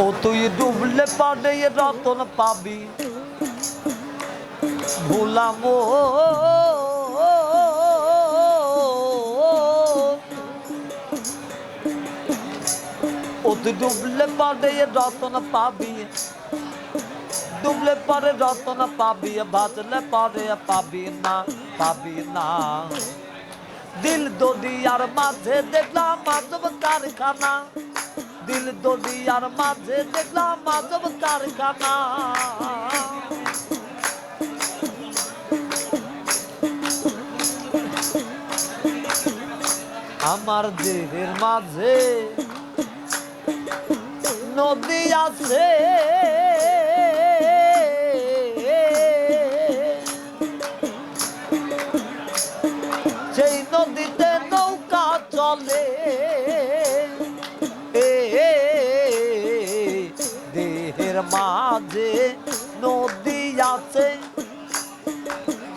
ও তুই ডুবলে পারে রতন পাবি। ভুলাম ও তুই ডুবলে পারে রতন পাবি। ডুবলে পরে রতন পাবি বাঁচলে পরে পাবি না পাবি না। দিল দরিয়ার মাঝে দেখলাম মাধব কারখানা। দিল দলিয়ার মাঝে দেখলাম মাধব কারখানা। আমার দেহের মাঝে নদী আছে। মাঝে নদী আছে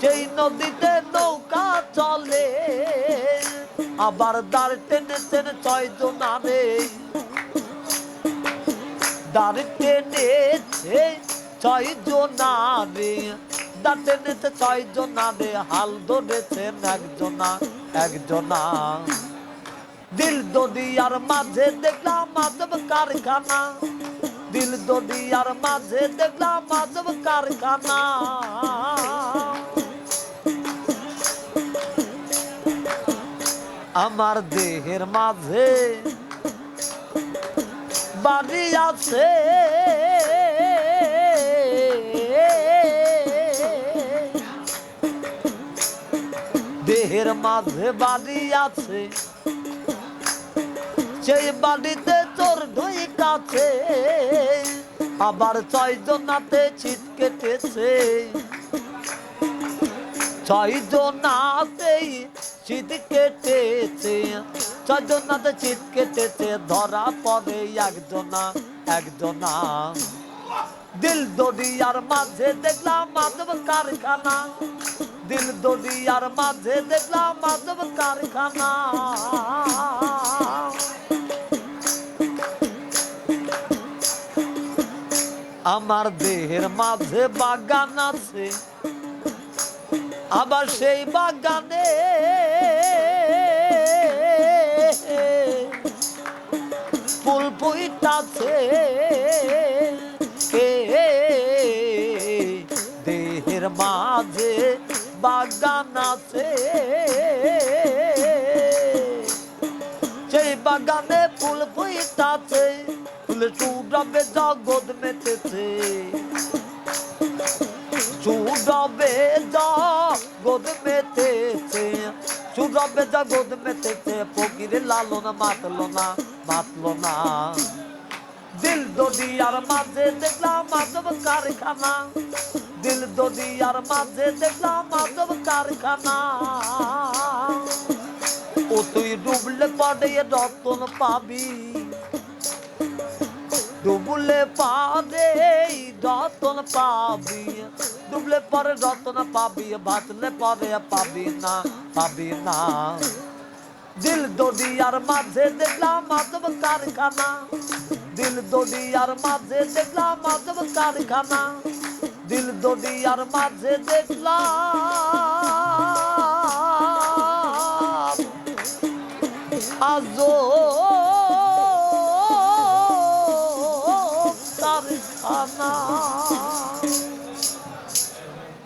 সেই নদীতে নৌকা চলে। আবার দাঁড় টেনে টেনে ছয় জনারে দাঁড় টেনেছে ছয় জনারে দাঁড় টেনেছে ছয় জনারে হাল ধরেছেন একজনা একজনা দিল দদিয়ার মাঝে দেখলাম মাধব কারখানা। দিল দদিয়ার মাঝে দেখলাম মাধব কারখানা। আমার দেহের মাঝে বাড়ি আছে। দেহের মাঝে বাড়ি আছে। সেই বাড়িতে চোর ঢুই কাছে আবার ছয় জনাতে ছিট কেটেছে। ছয় জনাতেই শীত কেটেছে ছয় জনাতে শীত কেটেছে, ধরা পড়ে একজনা একজনা। দিল দরিয়ার মাঝে দেখলাম মাধব কারখানা। দিল দরিয়ার মাঝে দেখলাম মাধব কারখানা। আমার দেহের মাঝে বাগান আছে, আবার সেই বাগানে ফুল ফুইটাছে দেহের মাঝে বাগান আছে? সেই বাগানে ফুল ফুইটাছে ফুলে চুড়াবে জগৎ মেতেছে। চুড়াবে জগৎ মেতেছে, চুড়াবে জগৎ মেতেছে, ফকিরে লালন মাতলো না মাতলো না। দিল দদিয়ার মাঝে দেখলাম মাধব কারখানা। দিল দদিয়ার মাঝে দেখলাম মাধব কারখানা। ও তুই ডুবলে পড়ে রতন পাবি। ডুবলে পারে রতন পাবি। ডুবলে পরে রতন পাবি, বাঁচলে পরে পাবি না পাবি না। দিল দরিয়ার মাঝে দেখলাম মাধব কারখানা। দিল দরিয়ার মাঝে দেখলাম মাধব কারখানা। দিল দরিয়ার মাঝে দেখলাম আজো